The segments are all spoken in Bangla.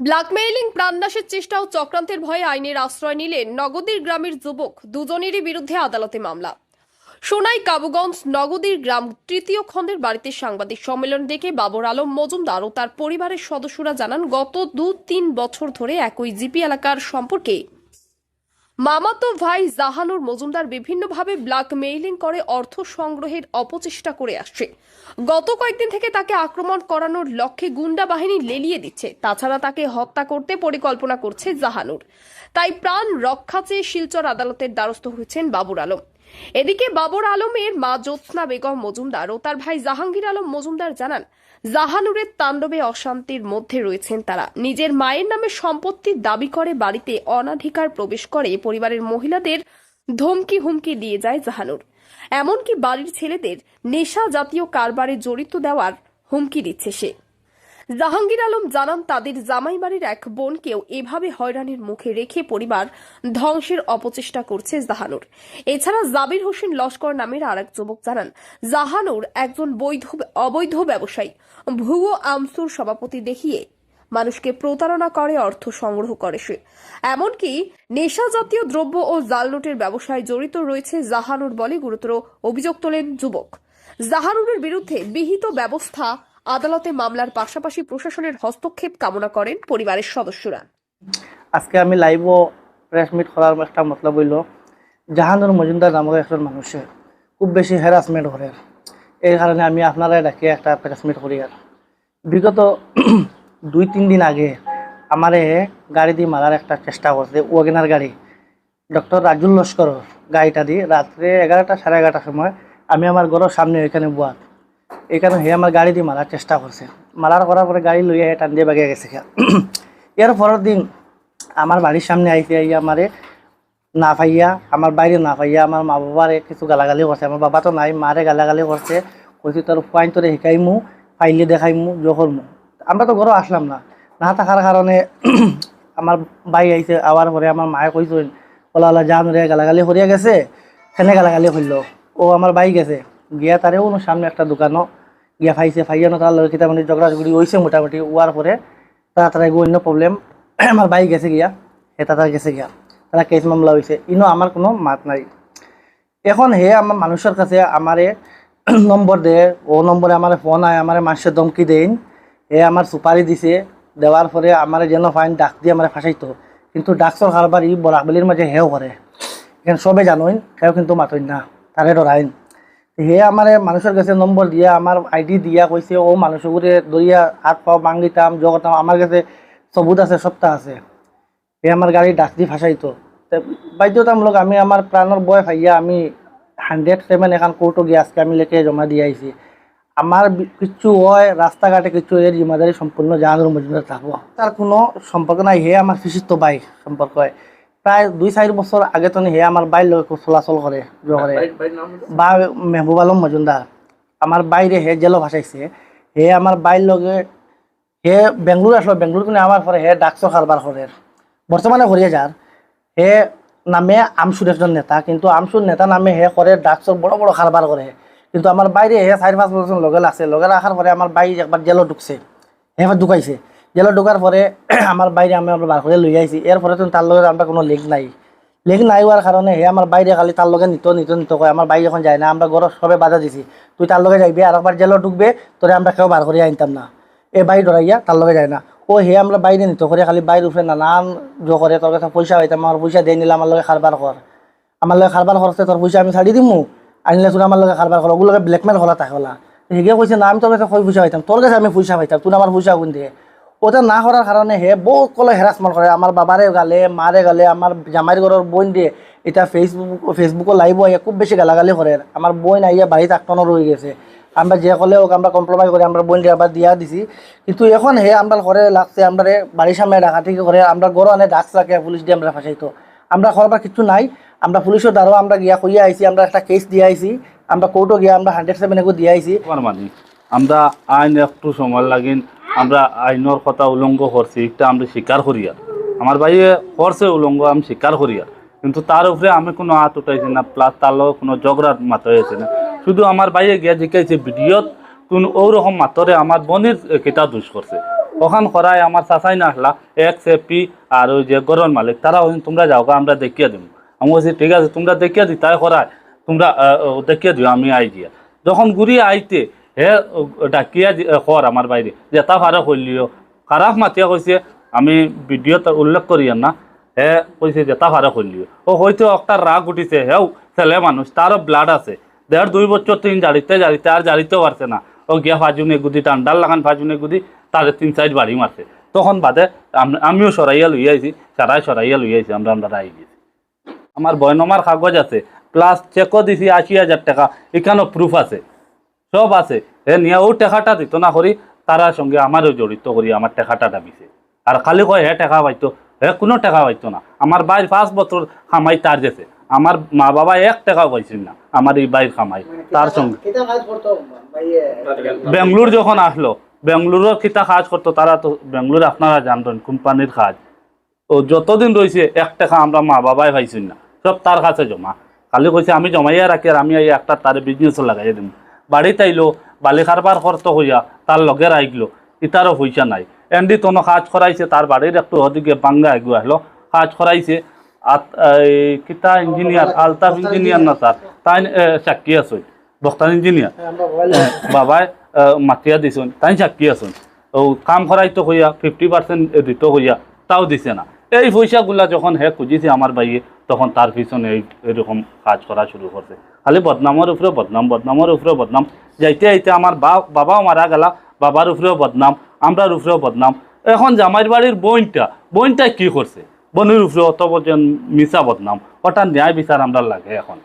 ব্ল্যাকমেইলিং প্রাণনাশের চেষ্টা ও চক্রান্তের ভয়ে আইনের আশ্রয় নিলেন নগদীর গ্রামের যুবক দুজনেরই বিরুদ্ধে আদালতে মামলা। সোনাই কাবুগঞ্জ নগদীর গ্রাম তৃতীয় খণ্ডের বাড়িতে সাংবাদিক সম্মেলন ডেকে বাবর আলম মজুমদার ও তার পরিবারের সদস্যরা জানান, গত দু তিন বছর ধরে একই জিপি এলাকার সম্পর্কে মামাতো ভাই জাহানুর মজুমদার বিভিন্নভাবে ব্ল্যাকমেইলিং করে অর্থ সংগ্রহের অপচেষ্টা করে আসছে। গত কয়েকদিন থেকে তাকে আক্রমণ করানোর লক্ষ্যে গুন্ডা বাহিনী লেলিয়ে দিচ্ছে। তাছাড়া তাকে হত্যা করতে পরিকল্পনা করছে জাহানুর। তাই প্রাণ রক্ষা চেয়ে শিলচর আদালতের দ্বারস্থ হয়েছেন বাবুর আলম। এদিকে বাবর আলমের মা জ্যোৎস্না বেগম মজুমদার ও তার ভাই জাহাঙ্গীর আলম মজুমদার জানান জাহানুরের তাণ্ডবে অশান্তির মধ্যে রয়েছেন তারা। নিজের মায়ের নামে সম্পত্তির দাবি করে বাড়িতে অনাধিকার প্রবেশ করে পরিবারের মহিলাদের ধমকি হুমকি দিয়ে যায় জাহানুর। এমনকি বাড়ির ছেলেদের নেশা জাতীয় কারবারে জড়িত দেওয়ার হুমকি দিচ্ছে সে। জাহাঙ্গীর আলম জানান, তাদের জামাই বাড়ির এক বোনকেও এভাবে হয়রানির মুখে রেখে পরিবার ধ্বংসের অপচেষ্টা করছে জাহানুর। এছাড়া জাবির হোসেন লস্কর নামের আর এক যুবক জানান, জাহানুর একজন বৈধ, অবৈধ ব্যবসায়ী। ভুয়ো আমসুর সভাপতি দেখিয়ে মানুষকে প্রতারণা করে, অর্থ সংগ্রহ করে সে। এমনকি নেশা জাতীয় দ্রব্য ও জাল নোটের ব্যবসায় জড়িত রয়েছে জাহানুর বলে গুরুতর অভিযোগ তোলেন যুবক। জাহানুরের বিরুদ্ধে বিহিত ব্যবস্থা আদালতে মামলার পাশাপাশি প্রশাসনের হস্তক্ষেপ কামনা করেন পরিবারের সদস্যরা। আজকে আমি লাইভ প্রেস মিট করার একটা মতলব হইল জাহানুর মজুমদার নামক একজন মানুষে খুব বেশি হ্যারাসমেন্ট করে। এই কারণে আমি আপনারা ডাকি একটা প্রেস মিট করি আর। বিগত দুই, তিন দিন আগে আমারে গাড়ি দিয়ে মারার একটা চেষ্টা করছে, ওয়াগেনার গাড়ি। ডক্টর রাজুল লস্কর গাড়িটা দিয়ে রাত্রে এগারোটা, সাড়ে এগারোটার সময় আমি আমার ঘরের সামনে ওইখানে এখানে বুয়া এখানে হে আমার গাড়ি দিয়ে মারার চেষ্টা করছে। মারার করার পরে গাড়ি লইয়া টান দিয়ে বাগিয়ে গেছে এর পরের দিন আমার বাড়ির সামনে আইতে আইয়া আমারে না পাইয়া, আমার বাইরে না পাইয়া আমার মা বাবারে কিছু গালাগালি করছে। আমার বাবা তো নাই, মারে গালাগালি করছে। কইছি, তোর ফাইন তোরে শিকাইমু ফাইলে দেখাইমু জহরমু আমরা তো ঘরও আসলাম না। না থাকার কারণে আমার বাই আইছে আবার পরে আমার মায়ে কইছেন ওলা ওলা জান রে গালাগালি করিয়া গেছে সেনে গালাগালি করল ও আমার বাই গেছে। গিয়া তারেও কোনো সামনে একটা দোকানও গিয়া ফাইছে ফাইয়ানো তার লগে কিতা মানে ঝগড়া ঝগড়ি হয়েছে মোটামুটি ওয়ার পরে তারা তারা অন্য প্রবলেম আমার বাইক গেছে গিয়া, হে তারা গেছে গিয়া, তারা কেস মামলা হয়েছে ইনো আমার কোনো মাত নাই। এখন হে আমার মানুষের কাছে আমারে নম্বর দে, ও নম্বরে আমার ফোন আয়, আমার মানুষের ধমকি দেন হে আমার সুপারি দিছে, দেওয়ার পরে আমার যেন ফাইন ডাক দিয়ে আমার ফাঁসাইতো। কিন্তু ডাকসর কারবার ই বরাকবেলির মাঝে হেও করে। এখানে সবে জানোইন সেও কিন্তু মাতইন না, তারে ডরাইন। হে আমার মানুষের কাছে নম্বর দিয়া, আমার আইডি দিয়া কইছে, ও মানুষগুরে দরিয়া হাত পাও মাঙ্গিতাম জগতাম আমার কাছে সবুত আছে সপ্তাহ আছে। হে আমার গাড়ি ডাক দি ফাঁসাইতো বাধ্যতামূলক আমি আমার প্রাণর বয় ভাইয়া, আমি হান্ড্রেড সেভেন এখন কোর্টও গিয়ে আজকে আমি লেখে জমা দিয়ে আইছি। আমার কিচ্ছু হয় রাস্তাঘাটে কিছু এর জিম্মাদারি সম্পূর্ণ জাহাঙ্গীর মজুমদার থাকব তার কোনো সম্পর্ক নাই, হে আমার শিশিত বাই সম্পর্ক হয়। প্রায় দুই চারি বছর আগে তো হে আমার বাইর লোক চলাচল করে করে বা মেহবুব আলম মজুমদার আমার বাইরে হে জেলো ভাসাইছে হে আমার বাইর লগে হে বেঙ্গলোর আসলো বেঙ্গলোর কিনে আমার পরে হে ডাকসো কারবার করে বর্তমানে করিয়ে যার হে নামে আমসুর একজন নেতা কিন্তু আমসুর নেতা নামে হে করে ডাকসর বড় বড় কারবার করে কিন্তু আমার বাইরে হে চারি পাঁচ বছর লগে লাগছে লগে রাখার পরে আমার বাই একবার জেলো ঢুকছে। হে ঢুকাইছে। জেলো ঢুকার পরে আমার বাইরে আমি আমরা বার করে লই আইছি এর পরে তো তার লগে আমরা কোনো লিঙ্ক নাই। লিঙ্ক নাই হওয়ার কারণে হে আমার বাইরে খালি তার লগে নিত নিত নিত কয় আমার বাইরে যখন যায় না, আমরা ঘর সবে বাধা দিছি। তুই তার লগে যাইবি আর একবার জেলো ঢুকবে তোরে আমরা কেউ বার করে আনতাম না। এ বাই ডরাইয়া তার লগে যায় না। ও হে আমরা বাইরে নিত করে, খালি বাইরে উঠে নানান জো করে তোর কাছে পয়সা হইতাম আমার পয়সা দিয়ে নিলে আমার লগে খারবার কর আমার লগে খারবার করছে তোর পয়সা আমি ছাড়ি দিমু। আনিলে তোর আমার লগে খারবার কর ওগুলোকে ব্ল্যাকমেল করা তাকে হলা। হেগে কইছে না, আমি তোর কাছে কই পয়সা পাইতাম তোর কাছে আমি পয়সা পাইতাম তুই আমার পয়সা কোন দিয়ে? ওটা না করার কারণে হে বহুত কলে হেরাসমেন্ট করে আমার বাবারে গালে মারে গালে আমার জামাইর ঘরের বোন দিয়ে। এটা ফেসবুক ফেসবুকও লাইভ আইয়া খুব বেশি গালাগালি করে আমার বোন আইয়া বাড়িতে আটকানো রয়ে গেছে। আমরা যে কলে হোক আমরা কম্প্রোমাইজ করে আমরা বোন আবার দিয়া দিছি। কিন্তু এখন হে আমরা ঘরে লাগছে আমরা বাড়ির সামনে ডাকাতি করে আমরা গরো আনে ডাকস রাখে পুলিশ দিয়ে আমরা ফাঁসাইতো আমরা করবার কিছু নাই। আমরা পুলিশের দ্বারাও আমরা গিয়া কইয়া আইছি আমরা একটা কেস দিয়ে আইছি আমরা কোর্টও গিয়া আমরা হান্ড্রেড সেভেন এগো দিয়ে আইছি আমার আইন একটু সময় লাগিন, আমরা আইনের কথা উলঙ্গ করছি এটা আমরা স্বীকার করি আর আমার ভাইয়ে করছে উলঙ্গ আমি স্বীকার করি আর কিন্তু তার উপরে আমি কোনো হাত উঠাইছি না প্লাস তার কোনো ঝগড়ার মাথা হয়েছে না। শুধু আমার ভাইয়ে গিয়া জিকাইছে ভিডিওত কোন ওরকম মাতরে আমার বোনের কেটা দুষ করছে ওখান করায় আমার চাচাই না আসলা এক্স এপি আর ওই যে গরম মালিক তারা ওই তোমরা যাও আমরা দেখিয়ে দিব আমি বলছি ঠিক আছে, তোমরা দেখিয়ে দি, তাই করায় তোমরা দেখিয়ে দিও, আমি আই দিয়া। যখন ঘুরিয়ে আইতে হে ডাকিয়া কর আমার বাইরে যে তা ভাড়া করলিও খারাপ মাতিয়া কইছে আমি ভিডিওতে উল্লেখ করি না হে কইছে যে তা ভাড়া করলিও ও হয়তো একটা রাগ উঠিছে। হেও, ছেলে মানুষ তারও ব্লাড আছে। দেড় দুই বছর তিন জারিতে জারিতে আর জারিতেও পারছে না। ও গিয়া ফাজুনে গুদি টান্ডার লাগান ফাজুনে গুদি তাদের তিন সাইড বাড়ি মারছে তখন বাদে আম- আমিও সরাইয়া লইয়া আইছি সারাই সরাইয়া লইয়া আইছি আমরা আমরা আই গেছি। আমার বয়নমার কাগজ আছে। প্লাস চেকও দিছি আশি হাজার টাকা। এখানেও প্রুফ আছে। সব আছে। এ নিয়ে ও টাকাটা দিত না করি তারার সঙ্গে আমারও জড়িত করি আমার টাকাটা দাবিছে। আর খালি কয় হে টাকা পাইতো হে কোনো টাকা পাইতো না। আমার বাইর পাঁচ বছর খামাই তার গেছে আমার মা বাবা এক টাকাও পাইছিল না আমার এই বাইর খামাই তার সঙ্গে বেঙ্গলোর যখন আসলো বেঙ্গলোরের কিতা কাজ করতো তারা তো বেঙ্গলোর আপনারা জানতেন কোম্পানির কাজ। ও যতদিন রয়েছে এক টাকা আমরা মা বাবাই পাইছি না সব তার কাছে জমা। খালি কইছে আমি জমাইয়া রাখি আর আমি এই একটা তার বিজনেস লাগাই দিম। বাড়িতে আইলো বালি কারবার করতে হইয়া তার লগে আইগলো ইতারও পয়সা নাই। এন্ডি তোনো কাজ করাইছে তার বাড়ির একটু ওদিকে বাঙ্গা এগু আসলো কাজ করাইছে। কিতা ইঞ্জিনিয়ার আলতাফ ইঞ্জিনিয়ার না স্যার তাই চাকি আছে বক্তার ইঞ্জিনিয়ার বাবাই মাতিয়া দিছুন তাই চাকি আছুন। ও কাম করাইতো হইয়া ফিফটি পার্সেন্ট দিত হইয়া তাও দিছে না। এই পয়সাগুলা যখন হে খুঁজিছে আমার ভাইয়ে তখন তার পিছনে এই এরকম কাজ করা শুরু করছে। খালি বদনামের উপরে বদনাম বদনামের উপরে বদনাম। যাইতে যাইতে আমার বাবাও মারা গেলা বাবার উপরেও বদনাম আমরার উপরেও বদনাম। এখন জামাইর বাড়ির বোনটা বোনটা কি করছে? বোনের উপরে অত পর্যন্ত মিশা বদনাম। ওটা ন্যায় বিচার আমরা লাগে এখন।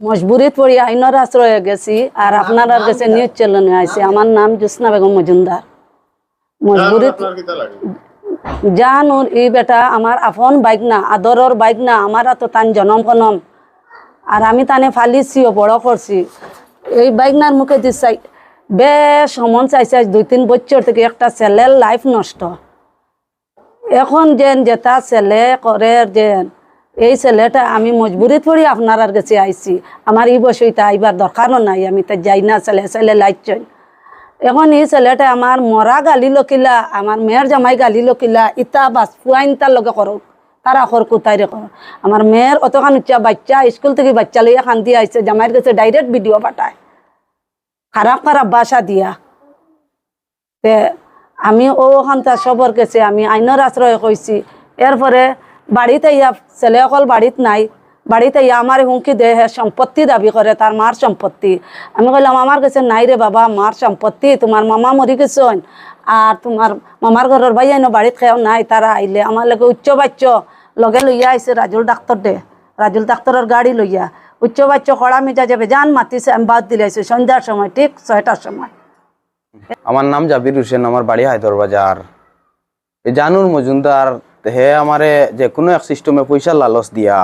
মজবুরিত পড়ি আইনের আশ্রয়ে গেছি আর আপনার কাছে নিউজ চ্যানেলে আইছি। আমার নাম জোসনা বেগম মজুমদার। মজবুরিত জানুর এই বেটা আমার আপন বাইক না, আদরর বাইক না, আমার তো তান জনম কনম আর আমি তানে ফালিছিও বড় করছি। এই বাইকনার মুখে দিছাই বেশ সমন চাইছে দুই তিন বছর থেকে একটা ছেলের লাইফ নষ্ট। এখন যেন যেটা ছেলে করে যেন, এই ছেলেটা আমি মজবুরিত পড়ি আপনার কাছে আইছি। আমার এই বসইটা আইবার দরকারও নাই, আমি তো যাই না ছেলে ছেলে লাইচন এখন এই ছেলেটা আমার মরা গালি লকিলা আমার মেয়ের জামাই গালি লকিলা ইটা বাস ফুয়াইন তার লগে করো তারা খর কোথায় করো আমার মেয়ের অতখান উচ্চা বাচ্চা, স্কুল থেকে বাচ্চা লইয়া খান্তি আইছে জামাইয়ের কাছে ডাইরেক্ট ভিডিও পাঠায়। খারাপ খারাপ বাসা দিয়া। তে আমি ওখান তার সবর গেছে আমি আইনের আশ্রয় কইছি এরপরে বাড়িতে ইয়া ছেলে অকল বাড়িত নাই বাড়িতে আমার হুমকি দে হে সম্পত্তি দাবি করে, তার মার সম্পত্তি। আমি কইলাম, আমার কাছে নাই রে বাবা, মার সম্পত্তি, তোমার মামা মরি গেছেন, আর তোমার মামার ঘরের ভাই আইনো বাড়িত খেয়াও নাই, তারা আইলে আমার লগে উচ্চ বাচ্চ লগে লইয়া আইছে রাজুল ডাক্তার দে রাজুল ডাক্তারের গাড়ি লইয়া। উচ্চ বাচ্চ কড়া মিজা যাবে যান মাতিছে, আমি বাদ দিলে আইছে, সন্ধ্যার সময়, ঠিক ছয়টার সময়। আমার নাম জাবির হোসেন, আমার বাড়ি হায়দর বাজার। জানুর মজুমদার, হে আমারে যে কোনো এক সিস্টেমে পয়সা লালচ দিয়া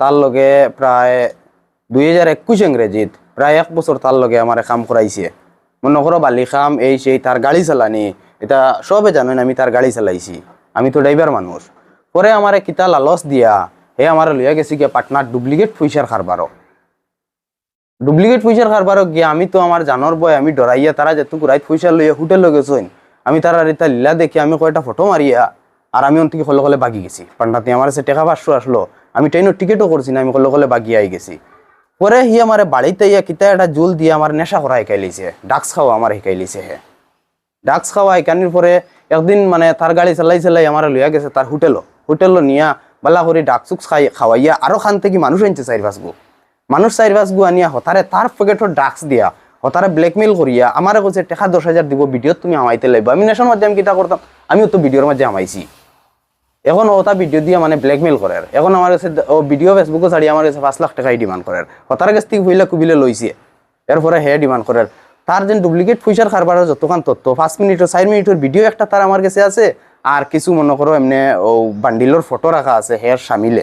তার লগে প্রায় দুই হাজার একুশ ইংরেজিত প্রায় এক বছর তার লগে আমার কাম করাইছে। মনে করো বালি খাম, এই সেই, তার গাড়ি চালানি, এটা সবে জানেন আমি তার গাড়ি চালাইছি। আমি তো ড্রাইভার মানুষ। পরে আমারে কিতা লালচ দিয়া, হে আমার লইয়া গেছি গিয়া পাটনার ডুপ্লিকেট পয়সার খারবারও ডুপ্লিকেট পয়সার কারবারও গিয়ে আমি তো আমার জানর বয়, আমি ডরাইয়া তারা যেটুকু রাইত পয়সা লইয়া হোটেল গেছেন আমি তারা রিতা লীলা দেখি আমি কয়টা ফটো মারিয়া আর আমি অন্তিকে হলে হলে বাগি গেছি। পান্ডাতে আমার কাছে টেকা পাঁচশো আসলো আমি ট্রেনের টিকিটও করছি না, আমি কলে হলে বাগিয়ে আই গেছি। পরে হি আমার বাড়িতে ইয়া কিতা একটা জুল দিয়ে আমার নেশা করা শিকাই লিছে ডাক্স খাওয়া আমার শিকাই লিছে হে। ডাক্স খাওয়া শিকানির পরে একদিন মানে তার গাড়ি চালাই চালাই আমার লইয়া গেছে তার হোটেলও হোটেলও নিয়া, বালা করে ডাকসুক খাই খাওয়াইয়া আরও খান থেকে মানুষ আনছে চারি পাঁচ মানুষ চারি পাঁচ আনিয়া হতারে তার পকেটর ডাক্স দিয়া হতারে ব্ল্যাকমেল করিয়া আমারে কইছে টেকা দশ হাজার দিব ভিডিওত তুমি আমাইতে লাগবে। আমি নেশার মধ্যে আমি কিতা করতাম আমিও তো ভিডিওর মধ্যে আমাইছি। এখন ওটা ভিডিও দিয়ে মানে ব্ল্যাকমেল করে এখন আমার কাছে ও ভিডিও ফেসবুকে ছাড়ি, আমার কাছে পাঁচ লাখ টাকাই ডিমান্ড করে হতার কাছ থেকে পইলা কুবিলে লইছে। এরপরে হে ডিমান্ড করে তার যে ডুপ্লিকেট পয়সার কারবারের যতক্ষণ তথ্য, পাঁচ মিনিটের চার মিনিটের ভিডিও একটা তার আমার কাছে আছে, আর কিছু মনে করো, এমনি ও বান্ডিলর ফটো রাখা আছে হেয়ার সামিলে